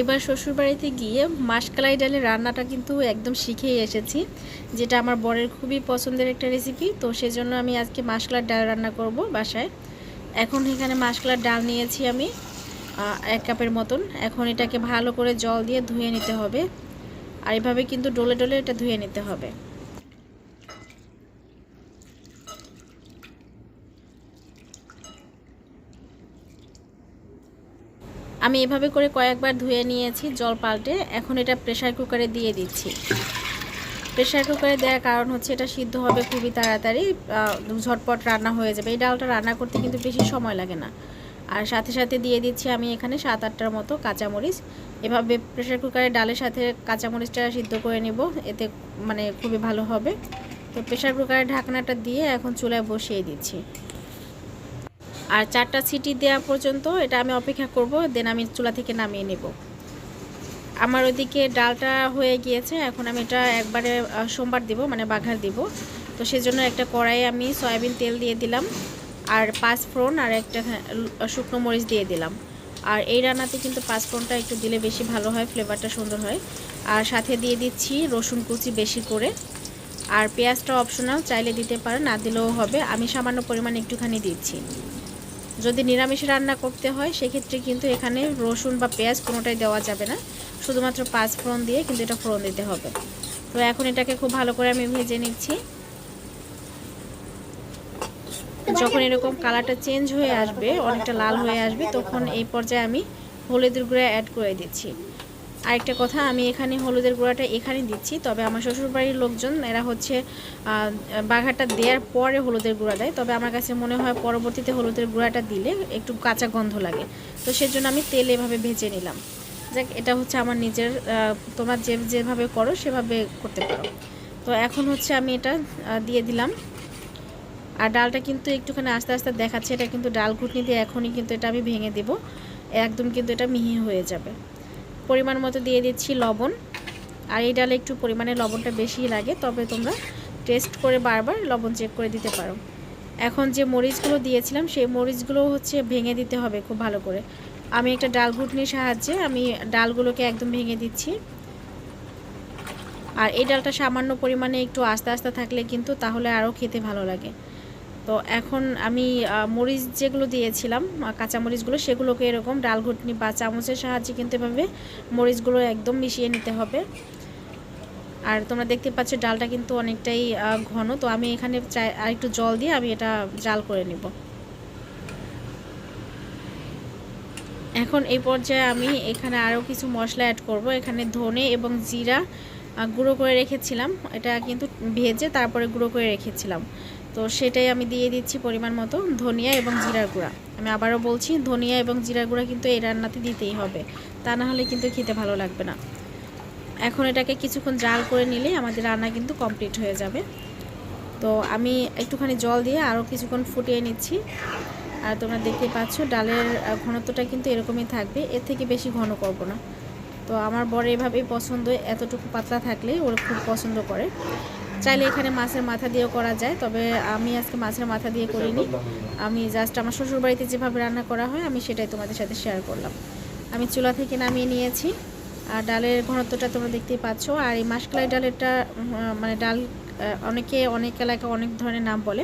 এবার শ্বশুরবাড়িতে গিয়ে মাসকালাই ডালের রান্নাটা কিন্তু একদম শিখেই এসেছি, যেটা আমার বরের খুবই পছন্দের একটা রেসিপি তো সেজন্য আমি আজকে মাসকালার ডাল রান্না করব বাসায়। এখন এখানে মাসকালার ডাল নিয়েছি আমি এক কাপের মতন। এখন এটাকে ভালো করে জল দিয়ে ধুয়ে নিতে হবে, আর এভাবে কিন্তু ডলে ডলে এটা ধুয়ে নিতে হবে। আমি এভাবে করে কয়েকবার ধুয়ে নিয়েছি, জল পাল্টে। এখন এটা প্রেসার কুকারে দিয়ে দিচ্ছি। প্রেসার কুকারে দেওয়ার কারণ হচ্ছে এটা সিদ্ধ হবে খুবই তাড়াতাড়ি ঝটপট রান্না হয়ে যাবে। এই ডালটা রান্না করতে কিন্তু বেশি সময় লাগে না। আর সাথে সাথে দিয়ে দিচ্ছি আমি এখানে সাত আটটার মতো কাঁচামরিচ। এভাবে প্রেসার কুকারে ডালের সাথে কাঁচামরিচটা সিদ্ধ করে নেব, এতে মানে খুবই ভালো হবে। তো প্রেসার কুকারের ঢাকনাটা দিয়ে এখন চুলায় বসিয়ে দিচ্ছি। আর চারটা সিটি দেওয়া পর্যন্ত এটা আমি অপেক্ষা করব দেন আমি চুলা থেকে নামিয়ে নেব। আমার ওইদিকে ডালটা হয়ে গিয়েছে এখন আমি এটা একবারে সোমবার দিব মানে বাঘার দিব। তো সেজন্য একটা কড়াইয়ে আমি সয়াবিন তেল দিয়ে দিলাম আর পাঁচ ফোড়ন আর একটা হ্যাঁ, শুকনো মরিচ দিয়ে দিলাম। আর এই রান্নাতে কিন্তু পাঁচ ফোড়নটা একটু দিলে বেশি ভালো হয় ফ্লেভারটা সুন্দর হয়। আর সাথে দিয়ে দিচ্ছি রসুন কুচি বেশি করে। আর পেঁয়াজটা অপশনাল চাইলে দিতে পারেন না দিলেও হবে। আমি সামান্য পরিমাণ একটুখানি দিচ্ছি। যদি নিরামিষ রান্না করতে হয়, সেক্ষেত্রে কিন্তু এখানে রসুন বা পেঁয়াজ কোনোটাই দেওয়া যাবে না। শুধুমাত্র পাঁচ ফোড়ন দিয়ে কিন্তু এটা ফোড়ন দিতে হবে। তো এখন এটাকে খুব ভালো করে আমি ভেজে নিচ্ছি। যখন এরকম কালারটা চেঞ্জ হয়ে আসবে, অনেকটা লাল হয়ে আসবে, তখন এই পর্যায়ে আমি হলুদের গুঁড়া অ্যাড করে দিচ্ছি। আরেকটা কথা, আমি এখানে হলুদের গুঁড়াটা এখানে দিচ্ছি, তবে আমার শ্বশুরবাড়ির লোকজন, এরা হচ্ছে বাঘাটা দেওয়ার পরে হলুদের গুঁড়া দেয়, তবে আমার কাছে মনে হয় পরবর্তীতে হলুদের গুঁড়াটা দিলে একটু কাঁচা গন্ধ লাগে। তো সেজন্য আমি তেল এভাবে ভেজে নিলাম। যাক, এটা হচ্ছে আমার নিজের তোমার যে, যেভাবে করো সেভাবে করতে পারো। তো এখন হচ্ছে আমি এটা দিয়ে দিলাম। আর ডালটা কিন্তু একটুখানি আস্তে আস্তে দেখাচ্ছে, এটা কিন্তু ডাল ঘুটনি দিয়ে এখনই কিন্তু এটা আমি ভেঙে দেব। একদম কিন্তু এটা মিহি হয়ে যাবে। পরিমাণ মতো দিয়ে দিচ্ছি লবণ। আর এই ডালে একটু পরিমাণে লবণটা বেশি লাগে, তবে তোমরা টেস্ট করে বারবার লবণ চেক করে দিতে পারো। এখন যে মরিচগুলো দিয়েছিলাম, সেই মরিচগুলো হচ্ছে ভেঙে দিতে হবে খুব ভালো করে। আমি একটা ডাল ঘুটনির সাহায্যে আমি ডালগুলোকে একদম ভেঙে দিচ্ছি। আর এই ডালটা সামান্য পরিমাণে একটু আস্তে আস্তে থাকলে কিন্তু তাহলে আরও খেতে ভালো লাগে। তো এখন আমি মরিচ যেগুলো দিয়েছিলাম কাঁচা মরিচগুলো সেগুলোকে এরকম ডাল ঘুটনি বা চামচের সাহায্যে কিন্তু এভাবে মরিচগুলো একদম মিশিয়ে নিতে হবে। আর তোমরা দেখতে পাচ্ছ ডালটা কিন্তু অনেকটাই ঘন, তো আমি এখানে আর একটু জল দিয়ে আমি এটা জাল করে নিব। এখন এই পর্যায়ে আমি এখানে আরও কিছু মশলা অ্যাড করব। এখানে ধনে এবং জিরা গুঁড়ো করে রেখেছিলাম। এটা কিন্তু ভেজে তারপরে গুঁড়ো করে রেখেছিলাম। তো সেটাই আমি দিয়ে দিচ্ছি পরিমাণ মতো ধনিয়া এবং জিরার গুঁড়া। আমি আবারও বলছি, ধনিয়া এবং জিরার গুঁড়া কিন্তু এই রান্নাতে দিতেই হবে। তা না হলে কিন্তু খেতে ভালো লাগবে না। এখন এটাকে কিছুক্ষণ জাল করে নিলে আমাদের রান্না কিন্তু কমপ্লিট হয়ে যাবে। তো আমি একটুখানি জল দিয়ে আরও কিছুক্ষণ ফুটিয়ে নিচ্ছি। আর তোমরা দেখতে পাচ্ছ, ডালের ঘনত্বটা কিন্তু এরকমই থাকবে। এর থেকে বেশি ঘন করব না। তো আমার বড় এভাবেই পছন্দ এতটুকু পাতলা থাকলে ওরা খুব পছন্দ করে। চাইলে এখানে মাছের মাথা দিয়েও করা যায় তবে আমি আজকে মাছের মাথা দিয়ে করিনি। আমি জাস্ট আমার শ্বশুরবাড়িতে যেভাবে রান্না করা হয় আমি সেটাই তোমাদের সাথে শেয়ার করলাম। আমি চুলা থেকে নামিয়ে নিয়েছি আর ডালের ঘনত্বটা তোমরা দেখতেই পাচ্ছ। আর এই মাসকালাই ডালেরটা মানে ডাল অনেকে অনেক এলাকায় অনেক ধরনের নাম বলে।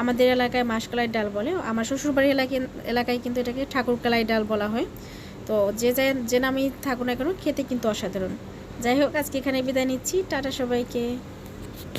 আমাদের এলাকায় মাসকালাই ডাল বলে। আমার শ্বশুরবাড়ি এলাকায় এলাকায় কিন্তু এটাকে ঠাকুরকালাই ডাল বলা হয়। তো যে যে নামেই থাকুন না কেন, খেতে কিন্তু অসাধারণ। যাই হোক, আজকে এখানে বিদায় নিচ্ছি। টাটা সবাইকে।